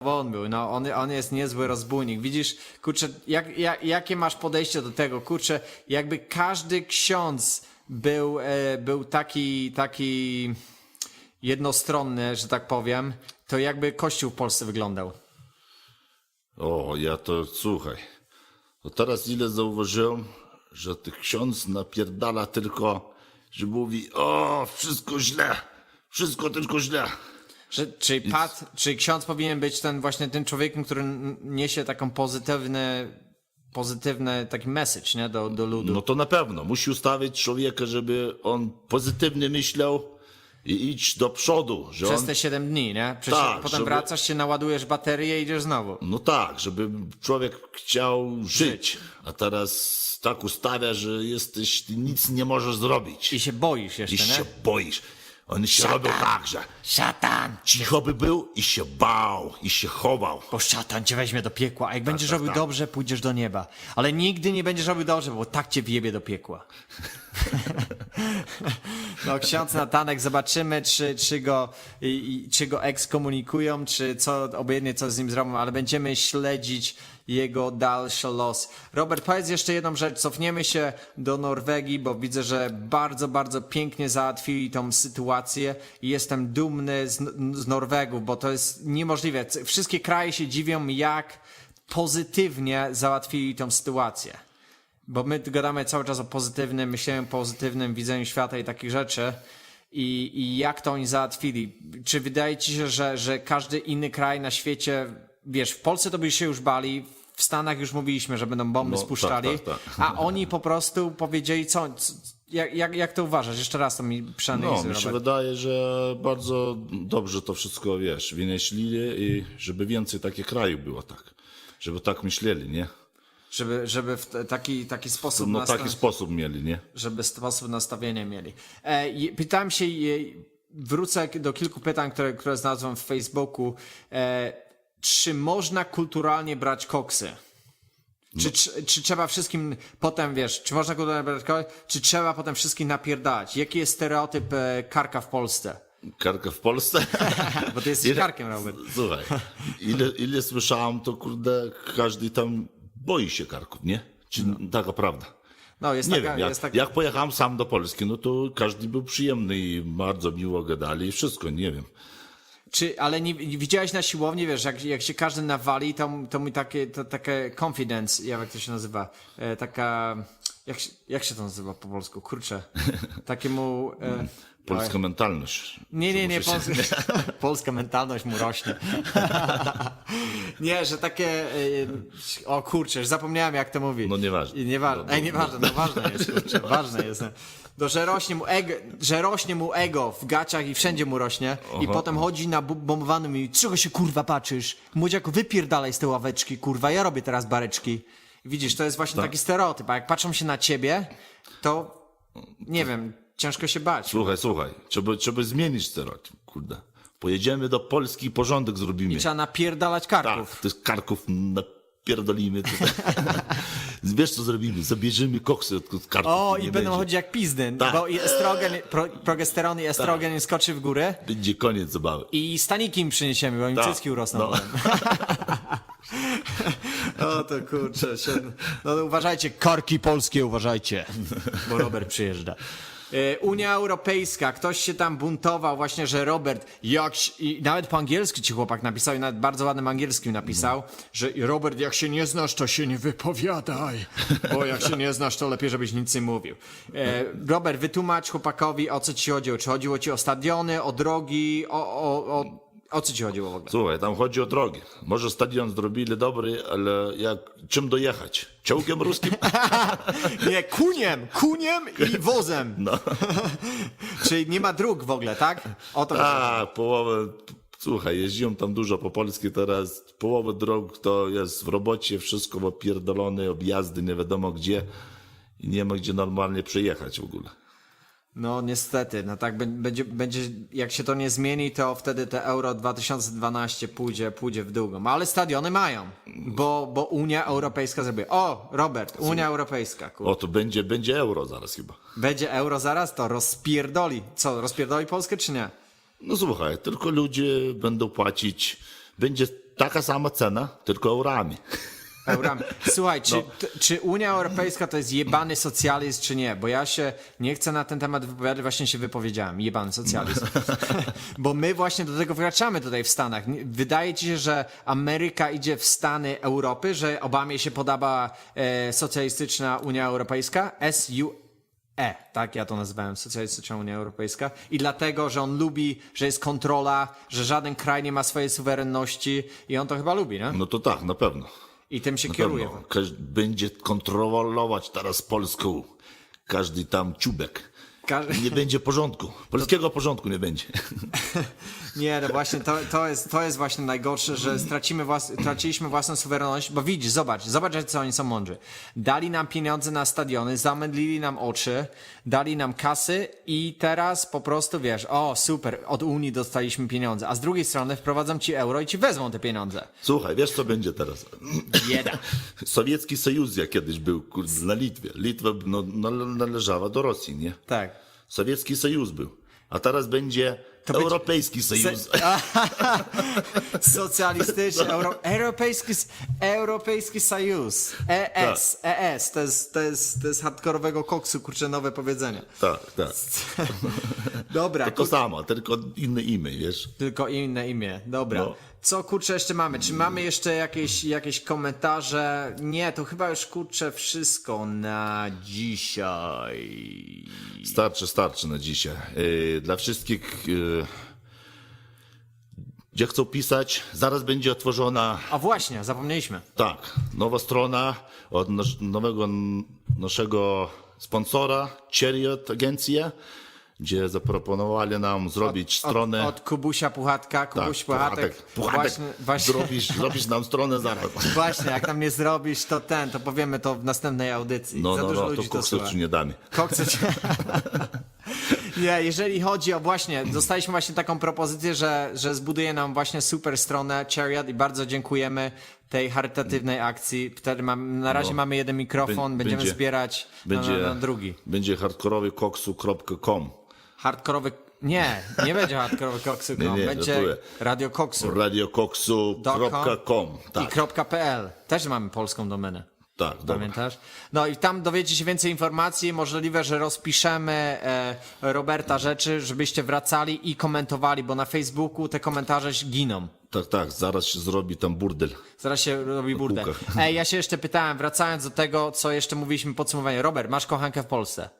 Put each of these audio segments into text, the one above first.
on był, no on, on jest niezły rozbójnik. Widzisz, kurczę, jak, jak, jakie masz podejście do tego, kurczę, jakby każdy ksiądz był, e, był taki, taki jednostronny, że tak powiem, to jakby kościół w Polsce wyglądał. O, ja to słuchaj. To teraz ile zauważyłem, że ty ksiądz napierdala tylko, że mówi, o, wszystko źle, wszystko tylko źle. Że, czy, pat, czy ksiądz powinien być ten właśnie tym człowiekiem, który niesie taką pozytywny, pozytywny taki message nie? Do, do ludu? No to na pewno. Musi ustawić człowieka, żeby on pozytywnie myślał i iść do przodu. Że Przez on, te 7 dni, nie? Przecież Tak, potem żeby- wracasz się, naładujesz baterię i idziesz znowu. No tak, żeby człowiek chciał żyć. A teraz tak ustawia, że jesteś, nic nie możesz zrobić. I się boisz I jeszcze, się nie? boisz. On się Szatan. robił tak, że Szatan! cicho by był i się bał, i się chował. Bo szatan cię weźmie do piekła, a jak będziesz tak, robił tak. dobrze, pójdziesz do nieba. Ale nigdy nie będziesz robił dobrze, bo tak cię wjebie do piekła. no ksiądz Natanek, zobaczymy, czy, czy, go, i, i, czy go ekskomunikują, czy co, obojętnie co z nim zrobią, ale będziemy śledzić jego dalszy los. Robert, powiedz jeszcze jedną rzecz. Cofniemy się do Norwegii, bo widzę, że bardzo, bardzo pięknie załatwili tą sytuację i jestem dumny z, z Norwegów, bo to jest niemożliwe. Wszystkie kraje się dziwią, jak pozytywnie załatwili tą sytuację. Bo my gadamy cały czas o pozytywnym myśleniu, pozytywnym widzeniu świata i takich rzeczy. I, I jak to oni załatwili? Czy wydaje ci się, że, że każdy inny kraj na świecie, wiesz, w Polsce to by się już bali, w Stanach już mówiliśmy, że będą bomby No, spuszczali, tak, tak, tak. a oni po prostu powiedzieli co? co jak, jak, jak to uważasz? Jeszcze raz to mi No, przeanalizuj, mi się Robert. wydaje, że bardzo dobrze to wszystko, wiesz, wynieśli i żeby więcej takich krajów było tak. Żeby tak myśleli, nie? Żeby, żeby w taki, taki sposób No taki sposób mieli, nie? żeby sposób nastawienia mieli. E, pytałem się, i wrócę do kilku pytań, które, które znalazłem w Facebooku. E, czy można kulturalnie brać koksy? Czy, czy, czy trzeba wszystkim potem, wiesz, czy można kulturalnie brać koksy, czy trzeba potem wszystkim napierdalać? Jaki jest stereotyp e, karka w Polsce? Karka w Polsce? Bo ty jesteś Ile- karkiem, Robert. Słuchaj, ile, ile słyszałem, to kurde, każdy tam boi się karków, nie? Czy taka prawda? No, jest Nie taka, wiem, jak, jest taka... jak pojechałem sam do Polski, no to każdy był przyjemny i bardzo miło gadali i wszystko, nie wiem. Czy, ale nie, nie widziałeś na siłowni, wiesz, jak, jak się każdy nawali, to, to mi takie, to, takie confidence, jak to się nazywa, e, taka, jak, się- jak się to nazywa po polsku, kurczę, takiemu... E, Polska oj. mentalność. Nie, nie, nie, Muszę się- polska, polska mentalność mu rośnie. nie, że takie, e, o kurczę, zapomniałem jak to mówić. No nieważne. I Nieważne, No, Ej, no, nieważne, no ważne jest, kurczę, ważne jest. No, że rośnie mu ego, że rośnie mu ego w gaciach i wszędzie mu rośnie i Aha. potem chodzi na bombowanym i czego się kurwa patrzysz? Młodziaku, wypierdalaj z tej ławeczki, kurwa, ja robię teraz bareczki. Widzisz, to jest właśnie Tak. taki stereotyp, a jak patrzą się na ciebie, to nie wiem, ciężko się bać. Słuchaj, słuchaj, trzeba, trzeba zmienić stereotyp, kurde. Pojedziemy do Polski i porządek zrobimy. Trzeba napierdalać karków. Tak, tych karków napierdolimy. Tutaj. Wiesz co zrobimy? Zabierzemy koksy od od karków. O, nie i będą będzie. chodzić jak pizdy, Tak. bo i estrogen, pro, progesteron i estrogen nie skoczy w górę Będzie koniec zabawy. i staniki im przyniesiemy, bo im Tak. cycki urosną. No. o to kurczę. Się... No to uważajcie, korki polskie uważajcie, bo Robert przyjeżdża. E, Unia Europejska, ktoś się tam buntował właśnie, że Robert, jak się, i nawet po angielsku ci chłopak napisał i nawet bardzo ładnym angielskim napisał, że Robert, jak się nie znasz, to się nie wypowiadaj, bo jak się nie znasz, to lepiej, żebyś nic nie mówił. E, Robert, wytłumacz chłopakowi, o co ci chodziło. Czy chodziło ci o stadiony, o drogi, o, o, o, o co ci chodziło w ogóle? Słuchaj, tam chodzi o drogi. Może stadion zrobili dobry, ale jak, czym dojechać? Czołgiem ruskim? Nie, kuniem, kuniem i wozem. No. Czyli nie ma dróg w ogóle, tak? O to. A, połowę, słuchaj, jeździłem tam dużo po Polsce teraz, połowę dróg to jest w robocie, wszystko opierdolone, objazdy nie wiadomo gdzie i nie ma gdzie normalnie przejechać w ogóle. No niestety, no tak bę- będzie, będzie, jak się to nie zmieni, to wtedy te Euro 2012 pójdzie, pójdzie w długą. Ale stadiony mają, bo, bo Unia Europejska zrobi. O, Robert, Unia Europejska, kur... O, to będzie, będzie euro zaraz chyba. Będzie euro zaraz, to rozpierdoli. Co, rozpierdoli Polskę czy nie? No słuchaj, tylko ludzie będą płacić, będzie taka sama cena, tylko eurami. Eurami. Słuchaj, czy, No. czy Unia Europejska to jest jebany socjalizm, czy nie? Bo ja się nie chcę na ten temat wypowiadać, właśnie się wypowiedziałem. Jebany socjalizm. Bo my właśnie do tego wkraczamy tutaj w Stanach. Wydaje ci się, że Ameryka idzie w Stany Europy, że Obamie się podoba e, socjalistyczna Unia Europejska? SU E, tak ja to nazywałem, Socjalistyczna Unia Europejska. I dlatego, że on lubi, że jest kontrola, że żaden kraj nie ma swojej suwerenności i on to chyba lubi, nie? No to tak, na pewno. I tym się Na kieruje. pewno. Każ- będzie kontrolować teraz Polską każdy tam ciubek. Nie będzie porządku. Polskiego porządku nie będzie. Nie, no właśnie, to, to, jest, to jest właśnie najgorsze, że stracimy włas, traciliśmy własną suwerenność, bo widzisz, zobacz, zobacz, co oni są mądrzy. Dali nam pieniądze na stadiony, zamydlili nam oczy, dali nam kasy i teraz po prostu, wiesz, o super, od Unii dostaliśmy pieniądze, a z drugiej strony wprowadzą ci euro i ci wezmą te pieniądze. Słuchaj, wiesz co będzie teraz? Bieda. Sowiecki Sojusz jak kiedyś był kurde, na Litwie. Litwa no, nale- należała do Rosji, nie? Tak. Sowiecki Sojusz był. A teraz będzie będzie- Europejski Sojusz. Socjalistyczny, euro, europejski, europejski sojusz, ES, ES, to jest, to jest, to jest hardkorowego koksu, kurczę, nowe powiedzenie. Tak, tak. Dobra, To samo, tylko inne imię, wiesz? Tylko inne imię. Dobra. No. Co kurczę jeszcze mamy? Czy mamy jeszcze jakieś, jakieś komentarze? Nie, to chyba już kurczę wszystko na dzisiaj. Starczy, starczy na dzisiaj. Yy, Dla wszystkich, yy, gdzie chcą pisać, zaraz będzie otworzona, A właśnie, zapomnieliśmy. tak, nowa strona od nas, nowego n- naszego sponsora, Chariot Agencja, gdzie zaproponowali nam zrobić stronę. Od, od Kubusia Puchatka, tak, Kubuś Puchatek. Puchatek. Właśnie, właśnie, Zrobisz, zrobisz nam stronę zaraz. właśnie, jak nam nie zrobisz, to ten, to powiemy to w następnej audycji. No, Za no, dużo no, ludzi to koksu ci nie damy. Kokce cię... Nie, jeżeli chodzi o właśnie, dostaliśmy właśnie taką propozycję, że, że zbuduje nam właśnie super stronę Chariot i bardzo dziękujemy tej charytatywnej akcji. Wtedy mam, na razie No. mamy jeden mikrofon, Bę- będziemy będzie- zbierać Będzie, na, na, na drugi. będzie hardkorowy.koksu.com. Hardkorowy... Nie, nie będzie hardkorowy koksu, Nie, nie, będzie żartuję. Radio Koksu radiokoksu.com. i Tak, .pl. Też mamy polską domenę. tak, dobra. Pamiętasz? No i tam dowiecie się więcej informacji. Możliwe, że rozpiszemy e, Roberta rzeczy, żebyście wracali i komentowali, bo na Facebooku te komentarze giną. Tak, tak, zaraz się zrobi tam burdel. Zaraz się robi półkach. Ej, ja się jeszcze pytałem, wracając do tego, co jeszcze mówiliśmy w podsumowaniu. Robert, masz kochankę w Polsce.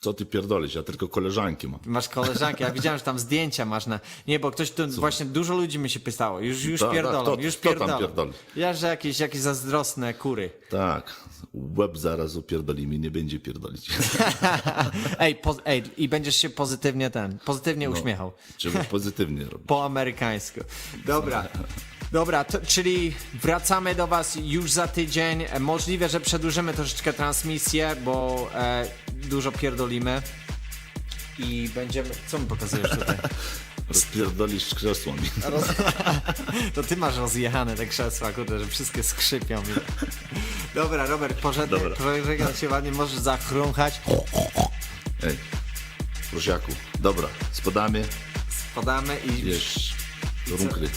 Co ty pierdolisz? Ja tylko koleżanki mam. Masz koleżankę, ja widziałem, że tam zdjęcia masz na... Nie, bo ktoś tu, właśnie dużo ludzi mi się pytało. Już, już Tak, tak, pierdolą, już kto tam pierdoli? Ja, że jakieś, jakieś zazdrosne kury. Tak, łeb zaraz upierdolimy, nie będzie pierdolić. Ej, po, ej, i będziesz się pozytywnie ten, pozytywnie No. uśmiechał. Trzeba pozytywnie robić. Po amerykańsku. Dobra. Dobra, to, czyli wracamy do Was już za tydzień. E, Możliwe, że przedłużymy troszeczkę transmisję, bo e, dużo pierdolimy. I będziemy. Co mi pokazujesz tutaj? Rozpierdolisz krzesłami. To ty masz rozjechane te krzesła, kurde, że wszystkie skrzypią. Dobra, Robert, pożegnaj się ładnie, możesz zachrumchać. Ej, prosiaku, dobra, spadamy, Spadamy i wiesz, runkry.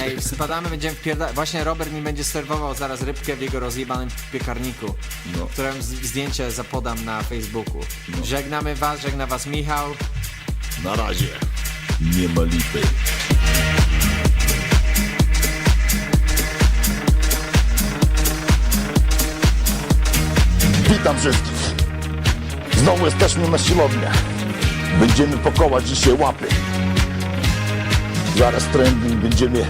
Ej, spadamy, będziemy wpierda... Właśnie Robert mi będzie serwował zaraz rybkę w jego rozjebanym piekarniku, No. którym z- zdjęcie zapodam na Facebooku. Żegnamy was, żegna was Michał. Na razie, nie ma lipy. Witam wszystkich. Znowu jesteśmy na siłowni. Będziemy pokołać dzisiaj łapy. Zaraz trending będziemy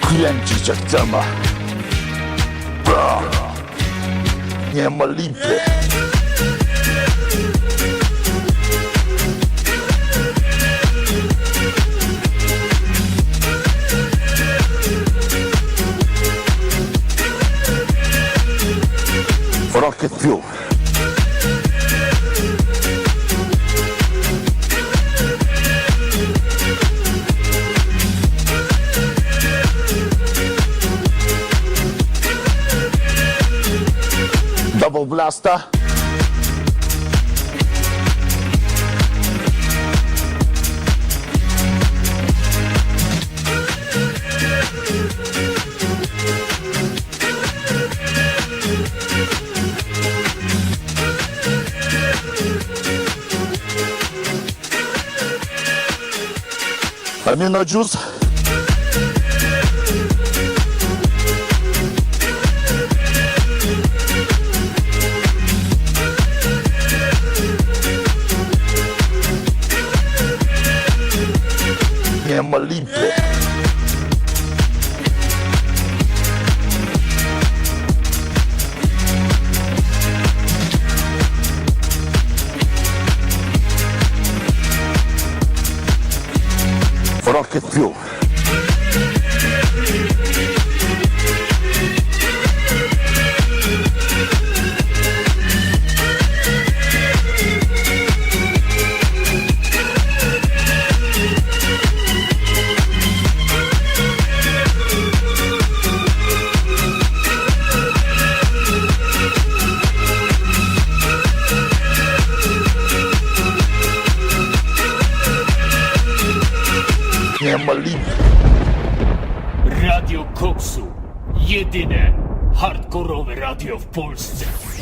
kręcić jak. Bra. Nie ma lipy. Rocket Fuel. zawał blasta. Pamiętasz? Rocket Fuel. Hardkorowe radio w Polsce.